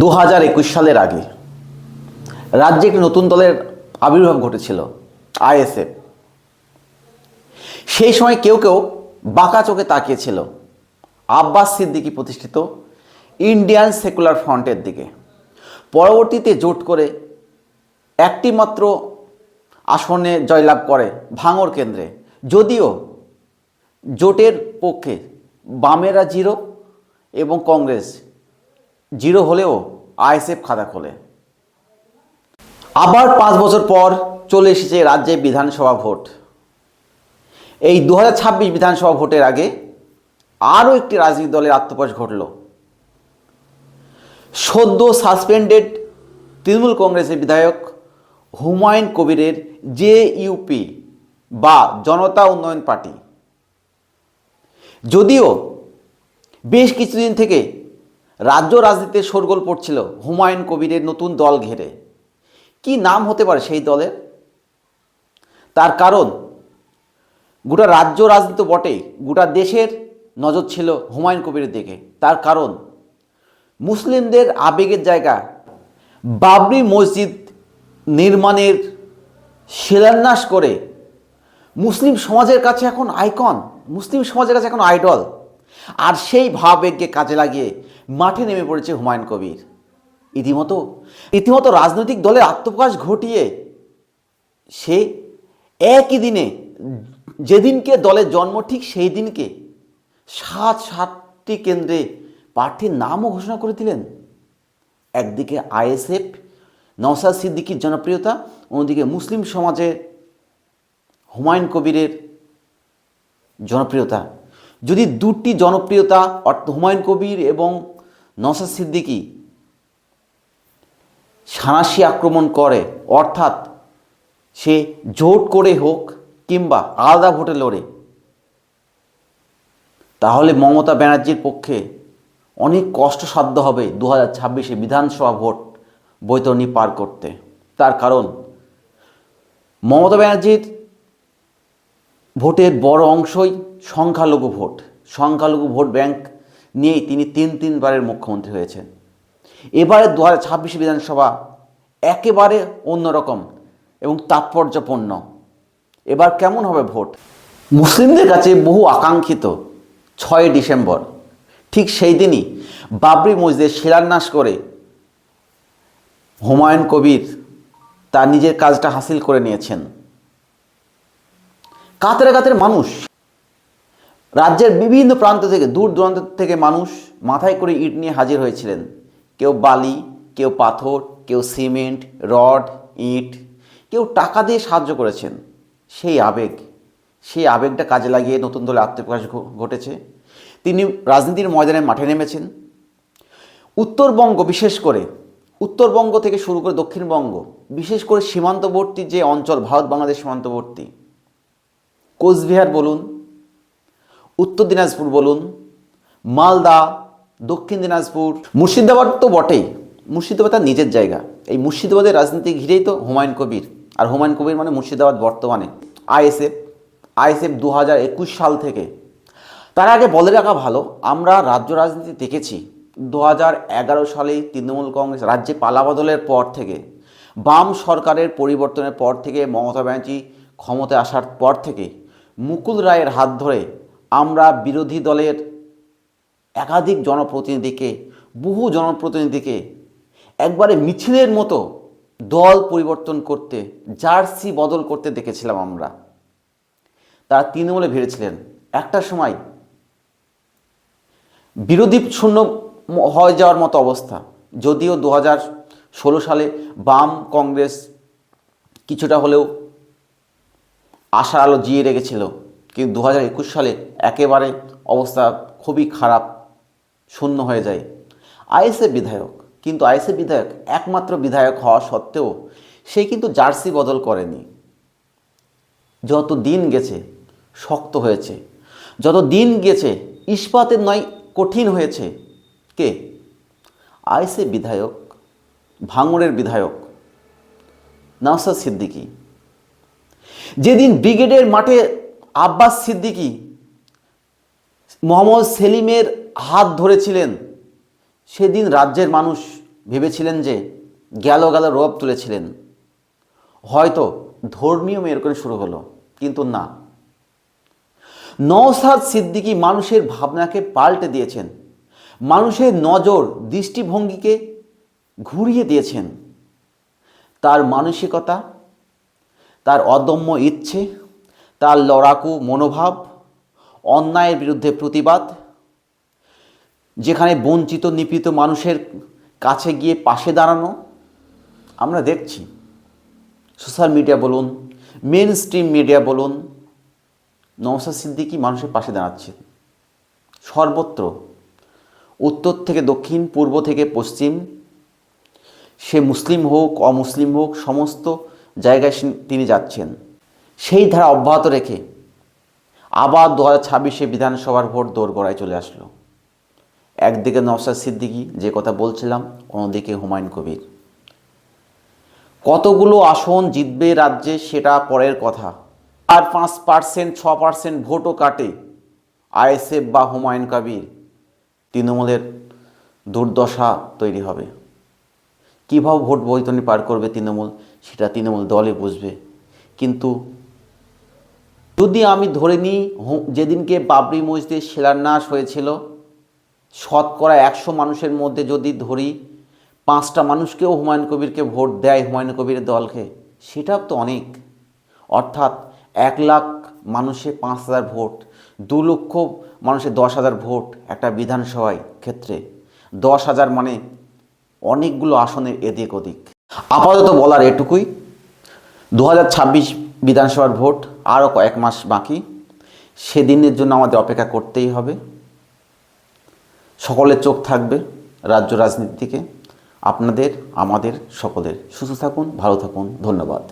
দু হাজার একুশ সালের আগে রাজ্যে একটি নতুন দলের আবির্ভাব ঘটেছিল আইএসএফ। সেই সময় কেউ কেউ বাঁকা চোখে তাকিয়েছিল। আব্বাস সিদ্দিকি প্রতিষ্ঠিত ইন্ডিয়ান সেকুলার ফ্রন্টের দিকে। পরবর্তীতে জোট করে একটি মাত্র আসনে জয়লাভ করে ভাঙর কেন্দ্রে। যদিও জোটের পক্ষে বামেরা জিরো এবং কংগ্রেস জিরো হলেও আইএসএফ খাতা খোলে। আবার পাঁচ বছর পর চলে এসেছে রাজ্যে বিধানসভা ভোট। এই দু হাজার ছাব্বিশ বিধানসভা ভোটের আগে আরও একটি রাজনৈতিক দলের আত্মপ্রকাশ ঘটল। সদ্য সাসপেন্ডেড তৃণমূল কংগ্রেসের বিধায়ক হুমায়ুন কবিরের জে ইউপি বা জনতা উন্নয়ন পার্টি। যদিও বেশ কিছুদিন থেকে রাজ্য রাজনীতিতে শোরগোল পড়ছিল হুমায়ুন কবিরের নতুন দল ঘেরে। কি নাম হতে পারে সেই দলের? তার কারণ গোটা রাজ্য রাজনীতি বটেই। গোটা দেশের নজর ছিল হুমায়ুন কবিরের দিকে। তার কারণ, মুসলিমদের আবেগের জায়গা। বাবরি মসজিদ নির্মাণের শিলান্যাস করে মুসলিম সমাজের কাছে এখন আইকন, মুসলিম সমাজের কাছে এখন আইডল। আর সেই ভাবেগকে কাজে লাগিয়ে মাঠে নেমে পড়েছে হুমায়ুন কবির। ইতিমতো ইতিমতো রাজনৈতিক দলের আত্মপ্রকাশ ঘটিয়ে সে একই দিনে যেদিনকে দলের জন্ম, ঠিক সেই দিনকে সাত সাতটি কেন্দ্রে প্রার্থীর নামও ঘোষণা করে দিলেন। একদিকে আইএসএফ নওসাদ সিদ্দিকির জনপ্রিয়তা, অন্যদিকে মুসলিম সমাজে হুমায়ুন কবিরের জনপ্রিয়তা। যদি দুটি জনপ্রিয়তা, অর্থাৎ হুমায়ুন কবির এবং নসাদ সিদ্দিকী সানাসি আক্রমণ করে, অর্থাৎ সে জোট করে হোক কিংবা আলাদা ভোটে লড়ে। তাহলে মমতা ব্যানার্জির পক্ষে অনেক কষ্টসাধ্য হবে দু হাজার ছাব্বিশে বিধানসভা ভোট বৈতরণী পার করতে। তার কারণ, মমতা ব্যানার্জির ভোটের বড় অংশই সংখ্যালঘু ভোট। সংখ্যালঘু ভোট ব্যাংক নিয়েই তিনি তিন, তিনবারের মুখ্যমন্ত্রী হয়েছেন। এবারে দু হাজার ছাব্বিশে বিধানসভা একেবারে অন্যরকম এবং তাৎপর্যপূর্ণ। এবার কেমন হবে ভোট? মুসলিমদের কাছে বহু আকাঙ্ক্ষিত। ছয় ডিসেম্বর, ঠিক সেই দিনই বাবরি মসজিদের শিলান্যাস করে হুমায়ুন কবির তার নিজের কাজটা হাসিল করে নিয়েছেন। কাতারে কাতারে মানুষ, রাজ্যের বিভিন্ন প্রান্ত থেকে, দূর দূরান্ত থেকে মানুষ মাথায় করে ইট নিয়ে হাজির হয়েছিলেন। কেউ বালি, কেউ পাথর, কেউ সিমেন্ট, রড, ইট, কেউ টাকা দিয়ে সাহায্য করেছেন। সেই আবেগ, সেই আবেগটা কাজে লাগিয়ে নতুন দলে আত্মপ্রকাশ ঘটেছে। তিনি রাজনীতির ময়দানে মাঠে নেমেছেন। উত্তরবঙ্গ বিশেষ করে, উত্তরবঙ্গ থেকে শুরু করে দক্ষিণবঙ্গ, বিশেষ করে সীমান্তবর্তী যে অঞ্চল, ভারত, বাংলাদেশ সীমান্তবর্তী, কোচবিহার বলুন, উত্তর দিনাজপুর বলুন, মালদা, দক্ষিণ দিনাজপুর, মুর্শিদাবাদ তো বটেই। মুর্শিদাবাদ তার নিজের জায়গা। এই মুর্শিদাবাদের রাজনীতি ঘিরেই তো হুমায়ুন কবির। আর হুমায়ুন কবির মানে মুর্শিদাবাদ বর্তমানে। আইএসএফ আইএসএফ দু হাজার একুশ সাল থেকে। তার আগে বলে রাখা ভালো, আমরা রাজ্য রাজনীতি দেখেছি দু হাজার এগারো সালে তৃণমূল কংগ্রেস রাজ্যে পালাবদলের পর থেকে, বাম সরকারের পরিবর্তনের পর থেকে, মমতা ব্যানার্জি ক্ষমতায় আসার পর থেকে, মুকুল রায়ের হাত ধরে আমরা বিরোধী দলের একাধিক জনপ্রতিনিধিকে, বহু জনপ্রতিনিধিকে একবারে মিছিলের মতো দল পরিবর্তন করতে, জার্সি বদল করতে দেখেছিলাম আমরা। তারা তৃণমূলে ভিড়েছিলেন। একটা সময় বিরোধী শূন্য হয়ে যাওয়ার মতো অবস্থা। যদিও দু ষোলো সালে বাম কংগ্রেস কিছুটা হলেও আশার আলো জিয়ে রেখেছিল। কিন্তু দু একুশ সালে একেবারে অবস্থা খুবই খারাপ, শূন্য হয়ে যায়। আইএসএফ বিধায়ক, কিন্তু আইএসএ বিধায়ক একমাত্র বিধায়ক হওয়া সত্ত্বেও সে কিন্তু জার্সি বদল করেনি। যত দিন গেছে শক্ত হয়েছে। যত দিন গেছে, ইস্পাতের নয়, কঠিন হয়েছে। কে? আইসে বিধায়ক, ভাঙড়ের বিধায়ক নওসাদ সিদ্দিকী। যেদিন ব্রিগেডের মাঠে আব্বাস সিদ্দিকী মোহাম্মদ সেলিমের হাত ধরেছিলেন, সেদিন রাজ্যের মানুষ ভেবেছিলেন যে গেল গেল রব তুলেছিলেন। হয়তো ধর্মীয় মেয়ের করে শুরু হলো, কিন্তু না। নওসাদ সিদ্দিকী মানুষের ভাবনাকে পাল্টে দিয়েছেন। মানুষের নজর দৃষ্টিভঙ্গিকে ঘুরিয়ে দিয়েছেন। তার মানসিকতা, তার অদম্য ইচ্ছে, তার লড়াকু মনোভাব, অন্যায়ের বিরুদ্ধে প্রতিবাদ, যেখানে বঞ্চিত নিপীড়িত মানুষের কাছে গিয়ে পাশে দাঁড়ানো, আমরা দেখছি। সোশ্যাল মিডিয়া বলুন মেন স্ট্রিম মিডিয়া বলুন নওসাদ সিদ্দিকী মানুষের পাশে দাঁড়াচ্ছে। সর্বত্র, উত্তর থেকে দক্ষিণ, পূর্ব থেকে পশ্চিম, সে মুসলিম হোক, অমুসলিম হোক, সমস্ত জায়গায় তিনি যাচ্ছেন। সেই ধারা অব্যাহত রেখে আবার দু হাজার ছাব্বিশে বিধানসভার ভোট দোরগোড়ায় চলে আসলো। একদিকে নওসাদ সিদ্দিকী, যে কথা বলছিলাম, অন্যদিকে হুমায়ুন কবির। কতগুলো আসন জিতবে রাজ্যে সেটা পরের কথা। আর পাঁচ পার্সেন্ট ছ পার্সেন্ট ভোটও কাটে আইএসএফ বা হুমায়ুন কবির। তৃণমূলের দুর্দশা তৈরি হবে। কীভাবে ভোট বৈতরণী পার করবে তৃণমূল, সেটা তৃণমূল দলে বুঝবে। কিন্তু যদি আমি ধরে নিই যেদিনকে বাবরি মসজিদের শিলান্যাস হয়েছিল, শতকরা একশো মানুষের মধ্যে যদি ধরি, পাঁচটা মানুষকেও হুমায়ুন কবিরকে ভোট দেয় হুমায়ুন কবিরের দলকে, সেটাও তো অনেক। অর্থাৎ এক লাখ মানুষে পাঁচ হাজার ভোট, দু লক্ষ মানুষের দশ হাজার ভোট একটা বিধানসভায় ক্ষেত্রে। দশ হাজার মানে অনেকগুলো আসনের এদিক ওদিক। আপাতত বলার এটুকুই দু হাজার ছাব্বিশ বিধানসভার ভোট, আরও কয়েক মাস বাকি। সেদিনের জন্য আমাদের অপেক্ষা করতেই হবে। সকলের চোখ থাকবে রাজ্য রাজনীতিকে। আপনাদের, আমাদের, সকলের। সুস্থ থাকুন, ভালো থাকুন। ধন্যবাদ।